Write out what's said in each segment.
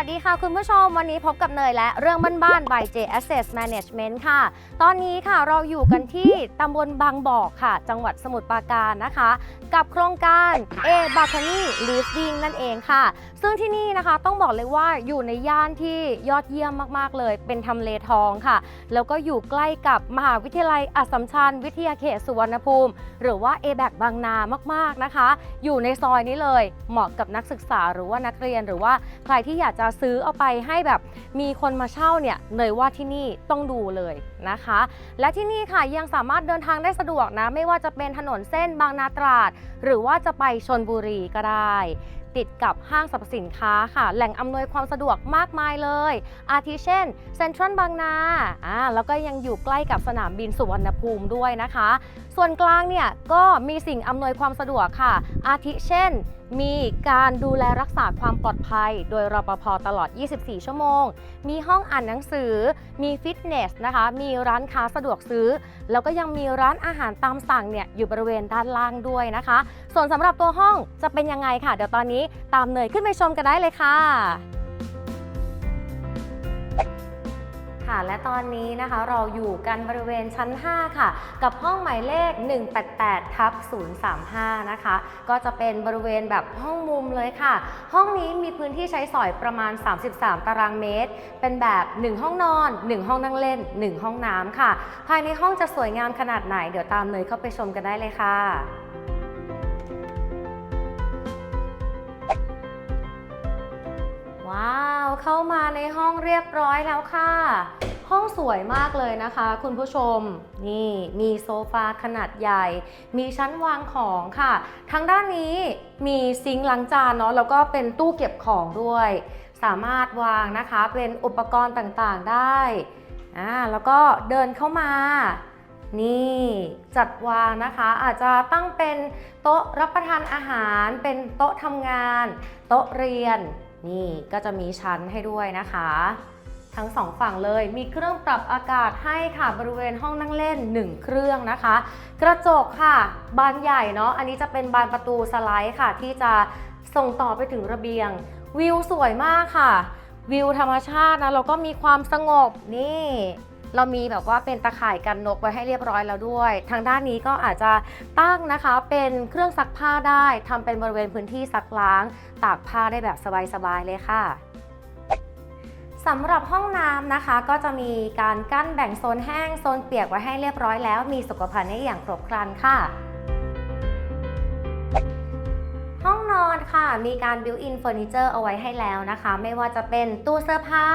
วัสดีค่ะคุณผู้ชม วันนี้พบกับเนยและเรื่องบ้านๆ by J Asset Management ค่ะ ตอนนี้ค่ะเราอยู่กันที่ตำบลบางบ่อค่ะ จังหวัดสมุทรปราการนะคะ กับโครงการ A b a l c o n y Living นั่นเองค่ะ ซึ่งที่นี่นะคะต้องบอกเลยว่าอยู่ในย่านที่ยอดเยี่ยมมากๆเลย เป็นทำเลทองค่ะ แล้วก็อยู่ใกล้กับมหาวิทยาลัยอัสสัมชัญวิทยาเขตสุวรรณภูมิ หรือว่า a b a c บางนามากๆนะคะ อยู่ในซอยนี้เลยเหมาะกับนักศึกษาหรือว่านักเรียนหรือว่าใครที่อยากจะซื้อเอาไปให้แบบมีคนมาเช่าเนี่ยเนยว่าที่นี่ต้องดูเลยนะคะ และที่นี่ค่ะยังสามารถเดินทางได้สะดวกนะ ไม่ว่าจะเป็นถนนเส้นบางนาตราด หรือว่าจะไปชนบุรีก็ได้ ติดกับห้างสรรพสินค้าค่ะ แหล่งอำนวยความสะดวกมากมายเลย อาทิเช่นเซ็นทรัลบางนาอ่าแล้วก็ยังอยู่ใกล้กับสนามบินสุวรรณภูมิด้วยนะคะ ส่วนกลางเนี่ยก็มีสิ่งอำนวยความสะดวกค่ะ อาทิเช่นมีการดูแลรักษาความปลอดภัย โดยรปภตลอด 24 ชั่วโมง มีห้องอ่านหนังสือ มีฟิตเนสนะคะ มีร้านค้าสะดวกซื้อ แล้วก็ยังมีร้านอาหารตามสั่งเนี่ยอยู่บริเวณด้านล่างด้วยนะคะ ส่วนสำหรับตัวห้องจะเป็นยังไงค่ะ เดี๋ยวตอนนี้ตามเนยขึ้นไปชมกันได้เลยค่ะค่ะและตอนนี้นะคะเราอยู่กันบริเวณชั้น 5 ค่ะ กับห้องหมายเลข 188ทับ035 นะคะ ก็จะเป็นบริเวณแบบห้องมุมเลยค่ะ ห้องนี้มีพื้นที่ใช้สอยประมาณ 33 ตารางเมตร เป็นแบบ 1 ห้องนอน 1 ห้องนั่งเล่น 1 ห้องน้ำค่ะ ภายในห้องจะสวยงามขนาดไหน เดี๋ยวตามเนยเข้าไปชมกันได้เลยค่ะ ว้าว เข้ามาในห้องเรียบร้อยแล้วค่ะ ห้องสวยมากเลยนะคะ คุณผู้ชม นี่มีโซฟาขนาดใหญ่ มีชั้นวางของค่ะ ทางด้านนี้มีซิงค์ล้างจานเนาะแล้วก็เป็นตู้เก็บของด้วย สามารถวางนะคะเป็นอุปกรณ์ต่างๆได้อ่าแล้วก็เดินเข้ามานี่จัดวางนะคะอาจจะตั้งเป็นโต๊ะรับประทานอาหาร เป็นโต๊ะทำงาน โต๊ะเรียน นี่ก็จะมีชั้นให้ด้วยนะคะ ทั้งสองฝั่งเลยมีเครื่องปรับอากาศให้ค่ะบริเวณห้องนั่งเล่น 1 เครื่องนะคะ กระจกค่ะ บานใหญ่เนาะอันนี้จะเป็นบานประตูสไลด์ค่ะ ที่จะส่งต่อไปถึงระเบียง วิวสวยมากค่ะ วิวธรรมชาตินะแล้วก็มีความสงบนี่ เรามีแบบว่าเป็นตะข่ายกันนกไว้ให้เรียบร้อยแล้วด้วย ทางด้านนี้ก็อาจจะตั้งนะคะเป็นเครื่องซักผ้าได้ทำเป็นบริเวณพื้นที่ซักล้าง ตากผ้าได้แบบสบายๆเลยค่ะสำหรับห้องน้ำนะคะ ก็จะมีการกั้นแบ่งโซนแห้งโซนเปียกไว้ให้เรียบร้อยแล้ว มีสุขภัณฑ์ให้อย่างครบครันค่ะ ค่ะ มีการ built-in furniture เอาไว้ให้แล้วนะคะ ไม่ว่าจะเป็นตู้เสื้อผ้า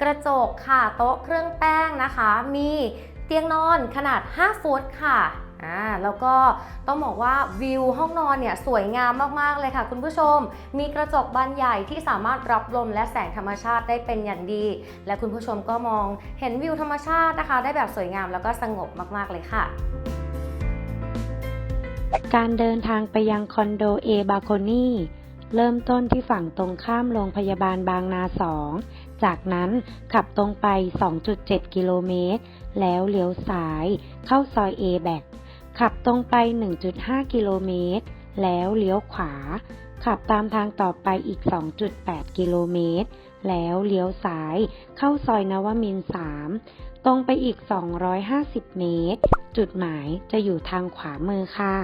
กระจกค่ะ โต๊ะเครื่องแป้งนะคะ มีเตียงนอนขนาด 5 ฟุตค่ะอ่าแล้วก็ต้องบอกว่าวิวห้องนอนเนี่ยสวยงามมาก ๆ เลยค่ะ คุณผู้ชม มีกระจกบานใหญ่ที่สามารถรับลมและแสงธรรมชาติได้เป็นอย่างดี และคุณผู้ชมก็มองเห็นวิวธรรมชาตินะคะ ได้แบบสวยงามแล้วก็สงบมาก ๆ เลยค่ะ การเดินทางไปยังคอนโดเอบาโคนีเริ่มต้นที่ฝั่งตรงข้ามโรงพยาบาลบางนา2จากนั้นขับตรงไป 2.7 กิโลเมตร แล้วเลี้ยวซ้าย เข้าซอยเอแบกขับตรงไป 1.5 กิโลเมตร แล้วเลี้ยวขวา ขับตามทางต่อไปอีก 2.8 กิโลเมตร แล้วเลี้ยวซ้าย เข้าซอยนวมินทร์3ตรงไปอีก 250 เมตร จุดหมายจะอยู่ทางขวามือค่ะ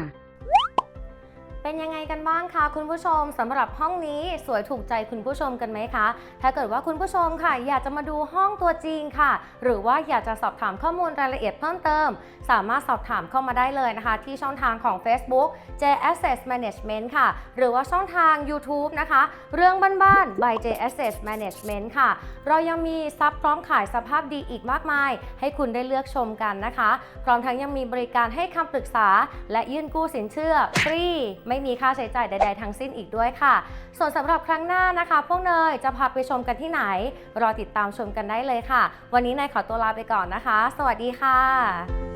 เป็นยังไงกันบ้างคะคุณผู้ชมสำหรับห้องนี้สวยถูกใจคุณผู้ชมกันไหมคะ ถ้าเกิดว่าคุณผู้ชมค่ะ อยากจะมาดูห้องตัวจริงค่ะ หรือว่าอยากจะสอบถามข้อมูลรายละเอียดเพิ่มเติม สามารถสอบถามเข้ามาได้เลยนะคะ ที่ช่องทางของ Facebook J Asset Management ค่ะ หรือว่าช่องทาง YouTube นะคะ เรื่องบ้านๆ by J Asset Management ค่ะ เรายังมีซับพร้อมขายสภาพดีอีกมากมาย ให้คุณได้เลือกชมกันนะคะ พร้อมทั้งยังมีบริการให้คำปรึกษา และยื่นกู้สินเชื่อฟรีไมไม่มีค่าใช้จ่ายใด ๆ ทั้งสิ้นอีกด้วยค่ะ ส่วนสำหรับครั้งหน้านะคะ พวกเนยจะพาไปชมกันที่ไหน รอติดตามชมกันได้เลยค่ะ วันนี้นายขอตัวลาไปก่อนนะคะ สวัสดีค่ะ